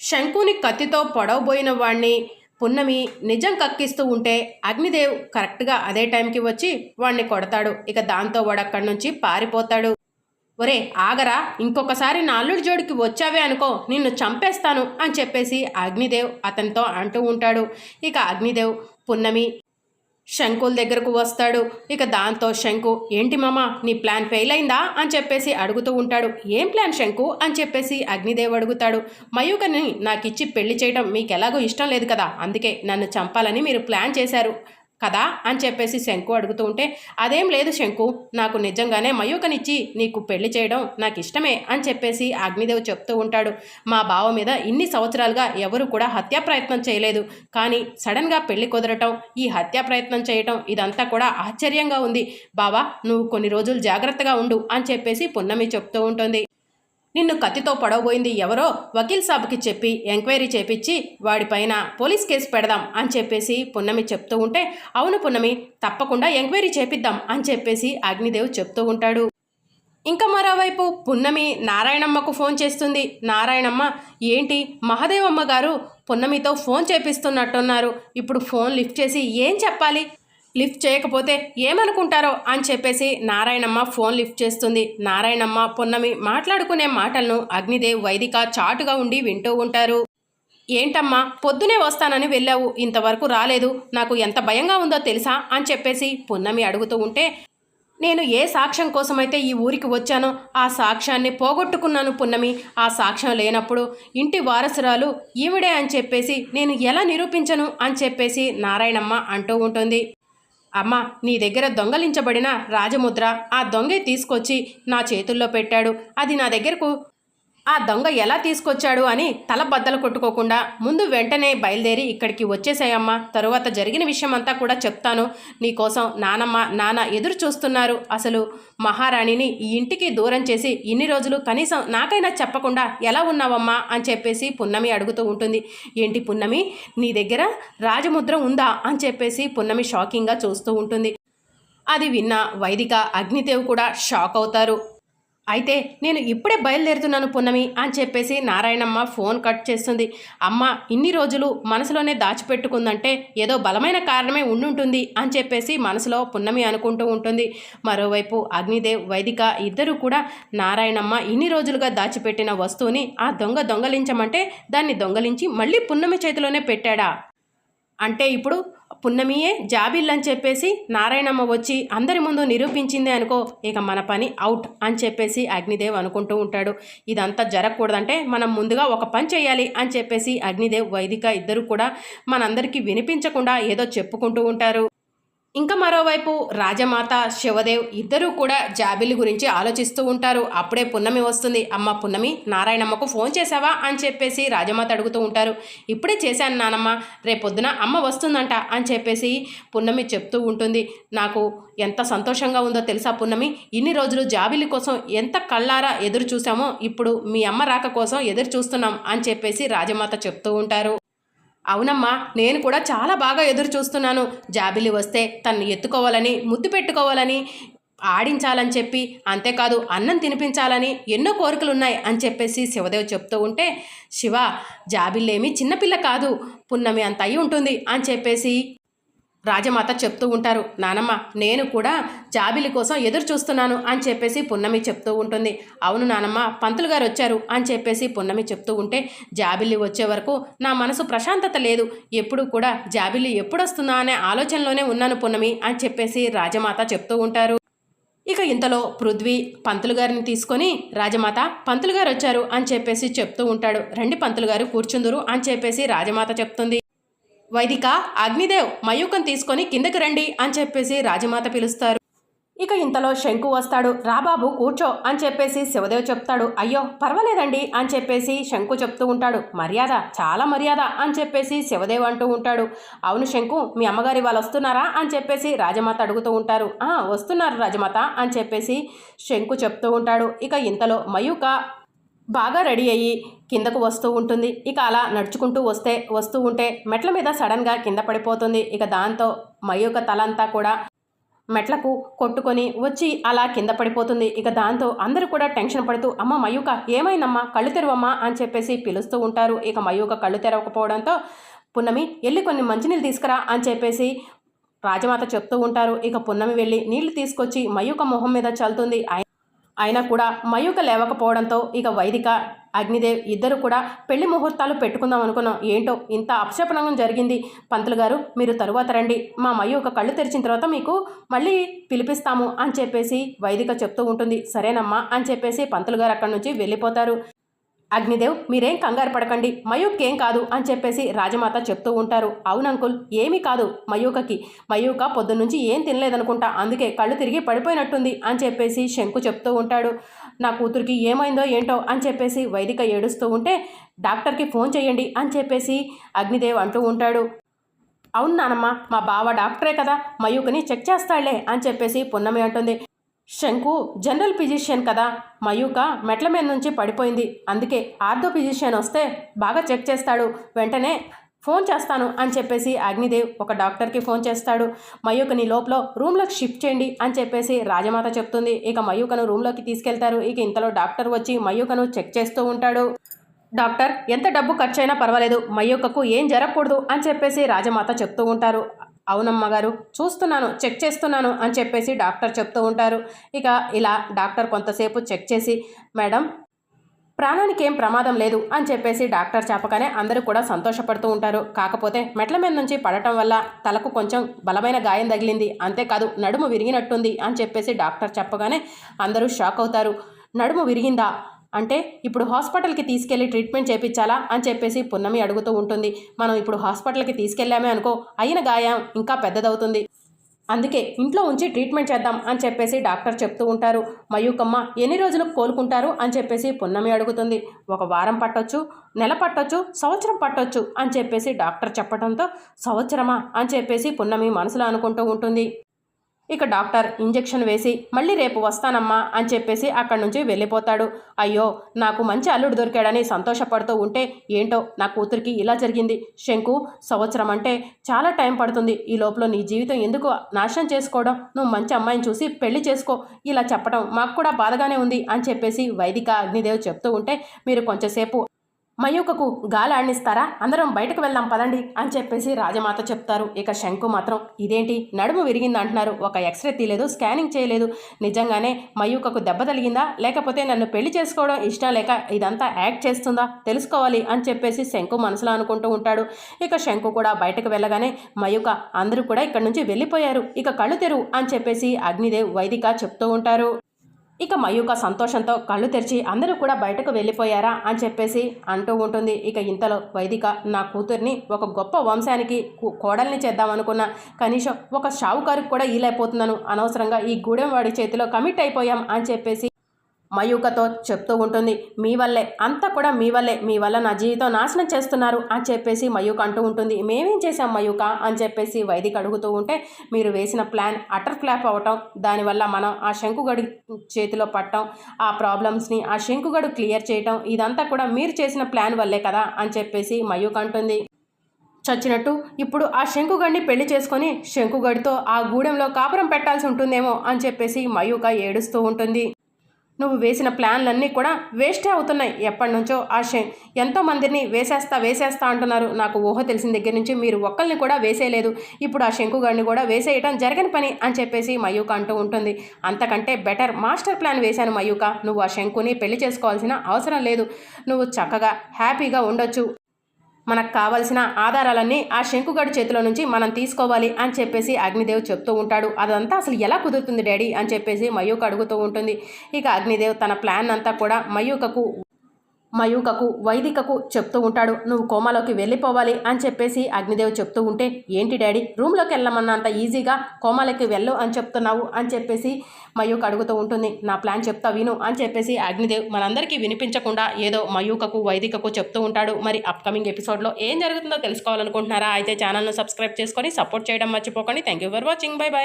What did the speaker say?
శంకుని కత్తితో పొడవబోయిన వాణ్ణి పున్నమి నిజం కక్కిస్తూ ఉంటే అగ్నిదేవ్ కరెక్ట్గా అదే టైంకి వచ్చి వాణ్ణి కొడతాడు. ఇక దాంతో వాడు అక్కడి నుంచి పారిపోతాడు. ఒరే ఆగరా. ఇంకొకసారి నా అల్లుడి జోడికి వచ్చావే అనుకో నిన్ను చంపేస్తాను అని చెప్పేసి అగ్నిదేవ్ అతనితో అంటూ ఉంటాడు. ఇక అగ్నిదేవ్ పున్నమి శంకుల దగ్గరకు వస్తాడు. ఇక దాంతో శంకు ఏంటి మామ నీ ప్లాన్ ఫెయిల్ అయిందా? అని చెప్పేసి అడుగుతూ ఉంటాడు. ఏం ప్లాన్ శంకు? అని చెప్పేసి అగ్నిదేవ్ అడుగుతాడు. మయూకని నాకు ఇచ్చి పెళ్ళి చేయడం మీకు ఎలాగో ఇష్టం లేదు కదా అందుకే నన్ను చంపాలని మీరు ప్లాన్ చేశారు. కదా? అని చెప్పేసి శంకు అడుగుతూ ఉంటే అదేం లేదు శంకు నాకు నిజంగానే మయూకనిచ్చి నీకు పెళ్ళి చేయడం నాకు ఇష్టమే అని చెప్పేసి అగ్నిదేవ్ చెప్తూ ఉంటాడు. మా బావ మీద ఇన్ని సంవత్సరాలుగా ఎవరు కూడా హత్యా ప్రయత్నం చేయలేదు. కానీ సడన్గా పెళ్ళి కుదరటం ఈ హత్యా ప్రయత్నం చేయటం ఇదంతా కూడా ఆశ్చర్యంగా ఉంది. బావా నువ్వు కొన్ని రోజులు జాగ్రత్తగా ఉండు అని చెప్పేసి పున్నమి చెప్తూ ఉంటుంది. నిన్ను కత్తితో పడవబోయింది ఎవరో వకీల్ సాబ్కి చెప్పి ఎంక్వైరీ చేపించి వాడిపైన పోలీస్ కేసు పెడదాం అని చెప్పేసి పున్నమి చెప్తూ ఉంటే అవును పున్నమి తప్పకుండా ఎంక్వైరీ చేపిద్దాం అని చెప్పేసి అగ్నిదేవ్ చెప్తూ ఉంటాడు. ఇంకా మరోవైపు పున్నమి నారాయణమ్మకు ఫోన్ చేస్తుంది. నారాయణమ్మ ఏంటి మహాదేవమ్మ గారు పున్నమితో ఫోన్ చేపిస్తున్నట్టున్నారు. ఇప్పుడు ఫోన్ లిఫ్ట్ చేసి ఏం చెప్పాలి? లిఫ్ట్ చేయకపోతే ఏమనుకుంటారో అని చెప్పేసి నారాయణమ్మ ఫోన్ లిఫ్ట్ చేస్తుంది. నారాయణమ్మ పొన్నమి మాట్లాడుకునే మాటలను అగ్నిదేవ్ వైదిక చాటుగా ఉండి వింటూ ఉంటారు. ఏంటమ్మా పొద్దునే వస్తానని వెళ్ళావు. ఇంతవరకు రాలేదు. నాకు ఎంత భయంగా ఉందో తెలుసా? అని చెప్పేసి పున్నమి అడుగుతూ ఉంటే నేను ఏ సాక్ష్యం కోసమైతే ఈ ఊరికి వచ్చానో ఆ సాక్ష్యాన్ని పోగొట్టుకున్నాను పున్నమి. ఆ సాక్ష్యం లేనప్పుడు ఇంటి వారసురాలు ఈవిడే అని చెప్పేసి నేను ఎలా నిరూపించను? అని చెప్పేసి నారాయణమ్మ అంటూ ఉంటుంది. అమ్మ నీ దగ్గర దొంగలించబడిన రాజముద్ర ఆ దొంగే తీసుకొచ్చి నా చేతుల్లో పెట్టాడు. అది నా దగ్గరకు ఆ దొంగ ఎలా తీసుకొచ్చాడు అని తల బద్దలు కొట్టుకోకుండా ముందు వెంటనే బయలుదేరి ఇక్కడికి వచ్చేసాయమ్మా. తరువాత జరిగిన విషయం అంతా కూడా చెప్తాను. నీకోసం నానమ్మ నాన్న ఎదురు చూస్తున్నారు. అసలు మహారాణిని ఈ ఇంటికి దూరం చేసి ఇన్ని రోజులు కనీసం నాకైనా చెప్పకుండా ఎలా ఉన్నావమ్మా? అని చెప్పేసి పున్నమి అడుగుతూ ఉంటుంది. ఏంటి పున్నమి? నీ దగ్గర రాజముద్ర ఉందా? అని చెప్పేసి పున్నమి షాకింగ్గా చూస్తూ ఉంటుంది. అది విన్న వైదిక అగ్నిదేవ్ కూడా షాక్ అవుతారు. అయితే నేను ఇప్పుడే బయలుదేరుతున్నాను పున్నమి అని చెప్పేసి నారాయణమ్మ ఫోన్ కట్ చేస్తుంది. అమ్మ ఇన్ని రోజులు మనసులోనే దాచిపెట్టుకుందంటే ఏదో బలమైన కారణమే ఉండుంటుంది అని చెప్పేసి మనసులో పున్నమి అనుకుంటూ ఉంటుంది. మరోవైపు అగ్నిదేవ్ వైదిక ఇద్దరు కూడా నారాయణమ్మ ఇన్ని రోజులుగా దాచిపెట్టిన వస్తువుని ఆ దొంగ దొంగలించమంటే దాన్ని దొంగలించి మళ్ళీ పున్నమి చేతిలోనే పెట్టాడా? అంటే ఇప్పుడు పున్నమియే జాబిల్ అని చెప్పేసి నారాయణమ్మ వచ్చి అందరి ముందు నిరూపించిందే అనుకో ఇక మన పని అవుట్ అని చెప్పేసి అగ్నిదేవ్ అనుకుంటూ ఉంటాడు. ఇదంతా జరగకూడదంటే మనం ముందుగా ఒక పని చేయాలి అని చెప్పేసి అగ్నిదేవ్ వైదిక ఇద్దరు కూడా మనందరికీ వినిపించకుండా ఏదో చెప్పుకుంటూ ఉంటారు. ఇంకా మరోవైపు రాజమాత శివదేవ్ ఇద్దరూ కూడా జాబిలి గురించి ఆలోచిస్తూ ఉంటారు. అప్పుడే పున్నమి వస్తుంది. అమ్మ పున్నమి నారాయణమ్మకు ఫోన్ చేసావా అని చెప్పేసి రాజమాత అడుగుతూ ఉంటారు. ఇప్పుడే చేశాను నానమ్మ. రేపొద్దున అమ్మ వస్తుందంట అని చెప్పేసి పున్నమి చెప్తూ ఉంటుంది. నాకు ఎంత సంతోషంగా ఉందో తెలుసా పున్నమి? ఇన్ని రోజులు జాబిలి కోసం ఎంత కళ్ళారా ఎదురు చూసామో ఇప్పుడు మీ అమ్మ రాక కోసం ఎదురు చూస్తున్నాం అని చెప్పేసి రాజమాత చెప్తూ ఉంటారు. అవునమ్మా నేను కూడా చాలా బాగా ఎదురు చూస్తున్నాను. జాబిలి వస్తే తను ఎత్తుకోవాలని ముద్దు పెట్టుకోవాలని ఆడించాలని చెప్పి అంతేకాదు అన్నం తినిపించాలని ఎన్నో కోరికలు ఉన్నాయి అని చెప్పేసి శివదేవ్ చెప్తూ ఉంటే శివ జాబిల్లేమి చిన్నపిల్ల కాదు పున్నమి అంత అయి ఉంటుంది అని చెప్పేసి రాజమాత చెప్తూ ఉంటారు నానమ్మ నేను కూడా జాబిలి కోసం ఎదురు చూస్తున్నాను అని చెప్పేసి పున్నమి చెప్తూ ఉంటుంది. అవును నానమ్మ పంతులు గారు వచ్చారు అని చెప్పేసి పున్నమి చెప్తూ ఉంటే జాబిల్లి వచ్చే వరకు నా మనసు ప్రశాంతత లేదు. ఎప్పుడు కూడా జాబిల్లి ఎప్పుడు వస్తుందా అనే ఆలోచనలోనే ఉన్నాను పున్నమి అని చెప్పేసి రాజమాత చెప్తూ ఉంటారు. ఇక ఇంతలో పృథ్వీ పంతులు గారిని తీసుకొని రాజమాత పంతులు గారు వచ్చారు అని చెప్పేసి చెప్తూ ఉంటాడు. రండి పంతులు గారు కూర్చుందురు అని చెప్పేసి రాజమాత చెప్తుంది. వైదిక అగ్నిదేవ్ మయూకం తీసుకొని కిందకి రండి అని చెప్పేసి రాజమాత పిలుస్తారు. ఇక ఇంతలో శంకు వస్తాడు. రాబాబు కూర్చో అని చెప్పేసి శివదేవ్ చెప్తాడు. అయ్యో పర్వాలేదండి అని చెప్పేసి శంకు చెప్తూ ఉంటాడు. మర్యాద చాలా మర్యాద అని చెప్పేసి శివదేవ్ అంటూ ఉంటాడు. అవును శంకు మీ అమ్మగారి వాళ్ళు వస్తున్నారా అని చెప్పేసి రాజమాత అడుగుతూ ఉంటారు. వస్తున్నారు రాజమాత అని చెప్పేసి శంకు చెప్తూ ఉంటాడు. ఇక ఇంతలో మయూక బాగా రెడీ అయ్యి కిందకు వస్తూ ఉంటుంది. ఇక అలా నడుచుకుంటూ వస్తే వస్తూ ఉంటే మెట్ల మీద సడన్గా కింద పడిపోతుంది. ఇక దాంతో మయూక తలంతా కూడా మెట్లకు కొట్టుకొని వచ్చి అలా కింద పడిపోతుంది. ఇక దాంతో అందరూ కూడా టెన్షన్ పడుతూ అమ్మ మయూక ఏమైందమ్మా? కళ్ళు తెరవమ్మా? అని చెప్పేసి పిలుస్తూ ఉంటారు. ఇక మయూక కళ్ళు తెరవకపోవడంతో పున్నమి వెళ్ళి కొన్ని మంచినీళ్ళు తీసుకురా అని చెప్పేసి రాజమాత చెప్తూ ఉంటారు. ఇక పున్నమి వెళ్ళి నీళ్ళు తీసుకొచ్చి మయూక మొహం మీద చల్లుతుంది. అయినా కూడా మయూక లేవకపోవడంతో ఇక వైదిక అగ్నిదేవ్ ఇద్దరు కూడా పెళ్ళి ముహూర్తాలు పెట్టుకుందాం అనుకున్నాం. ఏంటో ఇంత అపశపనంగం జరిగింది. పంతులు గారు మీరు తరువాత రండి. మా మయూక కళ్ళు తెరిచిన తర్వాత మీకు మళ్ళీ పిలిపిస్తాము అని చెప్పేసి వైదిక చెప్తూ ఉంటుంది. సరేనమ్మా అని చెప్పేసి పంతులు గారు అక్కడి నుంచి వెళ్ళిపోతారు. అగ్నిదేవ్ మీరేం కంగారు పడకండి. మయూక్ ఏం కాదు అని చెప్పేసి రాజమాత చెప్తూ ఉంటారు. అవును అంకుల్ ఏమీ కాదు. మయూకకి మయూక పొద్దున్నుంచి ఏం తినలేదనుకుంటా. అందుకే కళ్ళు తిరిగి పడిపోయినట్టుంది అని చెప్పేసి శంకు చెప్తూ ఉంటాడు. నా కూతురికి ఏమైందో ఏంటో అని చెప్పేసి వైదిక ఏడుస్తూ ఉంటే డాక్టర్కి ఫోన్ చేయండి అని చెప్పేసి అగ్నిదేవ్ అంటూ ఉంటాడు. అవును నానమ్మ మా బావ డాక్టరే కదా. మయూకని చెక్ చేస్తాడులే అని చెప్పేసి పున్నమి అంటుంది. శంకు జనరల్ ఫిజిషియన్ కదా మయూక మెట్ల మీద నుంచి పడిపోయింది. అందుకే ఆర్థో ఫిజిషియన్ వస్తే బాగా చెక్ చేస్తాడు. వెంటనే ఫోన్ చేస్తాను అని చెప్పేసి అగ్నిదేవ్ ఒక డాక్టర్కి ఫోన్ చేస్తాడు. మయూకని లోపల రూమ్లోకి షిఫ్ట్ చేయండి అని చెప్పేసి రాజమాత చెప్తుంది. ఇక మయూకను రూమ్లోకి తీసుకెళ్తారు. ఇక ఇంతలో డాక్టర్ వచ్చి మయూకను చెక్ చేస్తూ ఉంటాడు. డాక్టర్ ఎంత డబ్బు ఖర్చైనా పర్వాలేదు. మయూకకు ఏం జరగకూడదు అని చెప్పేసి రాజమాత చెప్తూ ఉంటారు. అవునమ్మ గారు చూస్తున్నాను చెక్ చేస్తున్నాను అని చెప్పేసి డాక్టర్ చెప్తూ ఉంటారు. ఇక ఇలా డాక్టర్ కొంతసేపు చెక్ చేసి మేడం ప్రాణానికి ఏం ప్రమాదం లేదు అని చెప్పేసి డాక్టర్ చెప్పగానే అందరూ కూడా సంతోషపడుతూ ఉంటారు. కాకపోతే మెట్ల మీద నుంచి పడటం వల్ల తలకు కొంచెం బలమైన గాయం తగిలింది. అంతేకాదు నడుము విరిగినట్టుంది అని చెప్పేసి డాక్టర్ చెప్పగానే అందరూ షాక్ అవుతారు. నడుము విరిగిందా? అంటే ఇప్పుడు హాస్పిటల్కి తీసుకెళ్ళి ట్రీట్మెంట్ చేయించాలా అని చెప్పేసి పున్నమి అడుగుతూ ఉంటుంది. మనం ఇప్పుడు హాస్పిటల్కి తీసుకెళ్ళామే అనుకో అయిన గాయం ఇంకా పెద్దదవుతుంది. అందుకే ఇంట్లో ఉంచి ట్రీట్మెంట్ చేద్దాం అని చెప్పేసి డాక్టర్ చెప్తూ ఉంటారు. మయూకమ్మ ఎన్ని రోజులు కోలుకుంటారు అని చెప్పేసి పున్నమి అడుగుతుంది. ఒక వారం పట్టొచ్చు నెల పట్టొచ్చు సంవత్సరం పట్టొచ్చు అని చెప్పేసి డాక్టర్ చెప్పడంతో సంవత్సరమా అని చెప్పేసి పున్నమి మనసులో అనుకుంటూ ఉంటుంది. ఇక డాక్టర్ ఇంజెక్షన్ వేసి మళ్ళీ రేపు వస్తానమ్మా అని చెప్పేసి అక్కడి నుంచి వెళ్ళిపోతాడు. అయ్యో నాకు మంచి అల్లుడు దొరికాడని సంతోషపడుతూ ఉంటే ఏంటో నా కూతురికి ఇలా జరిగింది. శంకు సంవత్సరం అంటే చాలా టైం పడుతుంది. ఈ లోపల నీ జీవితం ఎందుకు నాశనం చేసుకోవడం? నువ్వు మంచి అమ్మాయిని చూసి పెళ్ళి చేసుకో. ఇలా చెప్పడం మాకు కూడా బాధగానే ఉంది అని చెప్పేసి వైదిక అగ్నిదేవ్ చెప్తూ ఉంటే మీరు కొంచెంసేపు మయూకకు గాలి అందరం బయటకు వెళ్దాం పదండి అని చెప్పేసి రాజమాత చెప్తారు. ఇక శంకు మాత్రం ఇదేంటి? నడుము విరిగింది అంటున్నారు. ఒక ఎక్స్రే తీయలేదు స్కానింగ్ చేయలేదు. నిజంగానే మయూకకు దెబ్బ తగిలిందా? లేకపోతే నన్ను పెళ్ళి చేసుకోవడం ఇష్టం లేక ఇదంతా యాక్ట్ చేస్తుందా? తెలుసుకోవాలి అని చెప్పేసి శంకు మనసులో అనుకుంటూ ఉంటాడు. ఇక శంకు కూడా బయటకు వెళ్ళగానే మయూక అందరూ కూడా ఇక్కడ నుంచి వెళ్ళిపోయారు. ఇక కళ్ళు తెరువు అని చెప్పేసి అగ్నిదేవ్ వైదిక చెప్తూ ఉంటారు. ఇక మయూక సంతోషంతో కళ్ళు తెరిచి అందరూ కూడా బయటకు వెళ్ళిపోయారా అని చెప్పేసి అంటూ ఉంటుంది. ఇక ఇంతలో వైదిక నా కూతుర్ని ఒక గొప్ప వంశానికి కోడల్ని చేద్దామనుకున్న కనీసం ఒక షావుకారికి కూడా ఈలైపోతున్నాను అనవసరంగా ఈ గూడెం వాడి చేతిలో కమిట్ అయిపోయాం అని చెప్పేసి మయూకతో చెప్తూ ఉంటుంది మీ వల్లే అంతా కూడా మీ వల్లే మీ వల్ల నా జీవితం నాశనం చేస్తున్నారు అని చెప్పేసి మయూక అంటూ ఉంటుంది. మేమేం చేసాం మయూక అని చెప్పేసి వైదిక అడుగుతూ ఉంటే మీరు వేసిన ప్లాన్ అటర్ ఫ్లాప్ అవ్వటం దానివల్ల మనం ఆ శంకుగడి చేతిలో పట్టడం ఆ ప్రాబ్లమ్స్ని ఆ శంకుగడు క్లియర్ చేయటం ఇదంతా కూడా మీరు చేసిన ప్లాన్ వల్లే కదా అని చెప్పేసి మయూక అంటుంది. చచ్చినట్టు ఇప్పుడు ఆ శంకుగడిని పెళ్ళి చేసుకొని శంకుగడితో ఆ గూడెంలో కాపురం పెట్టాల్సి ఉంటుందేమో అని చెప్పేసి మయూక ఏడుస్తూ ఉంటుంది. నువ్వు వేసిన ప్లాన్లన్నీ కూడా వేస్టే అవుతున్నాయి. ఎప్పటి నుంచో ఆ శం ఎంతో మందిని వేసేస్తా వేసేస్తా అంటున్నారు. నాకు ఊహ తెలిసిన దగ్గర నుంచి మీరు ఒక్కరిని కూడా వేసేయలేదు. ఇప్పుడు ఆ శంకుగాడిని కూడా వేసేయటం జరగని పని అని చెప్పేసి మయూక అంటూ ఉంటుంది. అంతకంటే బెటర్ మాస్టర్ ప్లాన్ వేశాను మయూక నువ్వు ఆ శంకుని పెళ్ళి చేసుకోవాల్సిన అవసరం లేదు. నువ్వు చక్కగా హ్యాపీగా ఉండొచ్చు. మనకు కావలసిన ఆధారాలన్నీ ఆ శంకుగడి చేతిలో నుంచి మనం తీసుకోవాలి అని చెప్పేసి అగ్నిదేవ్ చెప్తూ ఉంటాడు. అదంతా అసలు ఎలా కుదురుతుంది డాడీ? అని చెప్పేసి మయూక్ అడుగుతూ ఉంటుంది. ఇక అగ్నిదేవ్ తన ప్లాన్ అంతా కూడా మయూకకు మయూకకు వైదికకు చెప్తూ ఉంటాడు. నువ్వు కోమాలోకి వెళ్ళిపోవాలి అని చెప్పేసి అగ్నిదేవ్ చెప్తూ ఉంటే ఏంటి డాడీ రూమ్లోకి వెళ్ళమన్నంత ఈజీగా కోమాలోకి వెళ్ళు అని చెప్తున్నావు అని చెప్పేసి మయూక్ అడుగుతూ ఉంటుంది. నా ప్లాన్ చెప్తా విను అని చెప్పేసి అగ్నిదేవ్ మనందరికీ వినిపించకుండా ఏదో మయూకకు వైదికకు చెప్తూ ఉంటాడు. మరి అప్కమింగ్ ఎపిసోడ్లో ఏం జరుగుతుందో తెలుసుకోవాలనుకుంటున్నారా? అయితే ఛానల్ను సబ్స్క్రైబ్ చేసుకొని సపోర్ట్ చేయడం మర్చిపోకండి. Thank you for watching. Bye bye.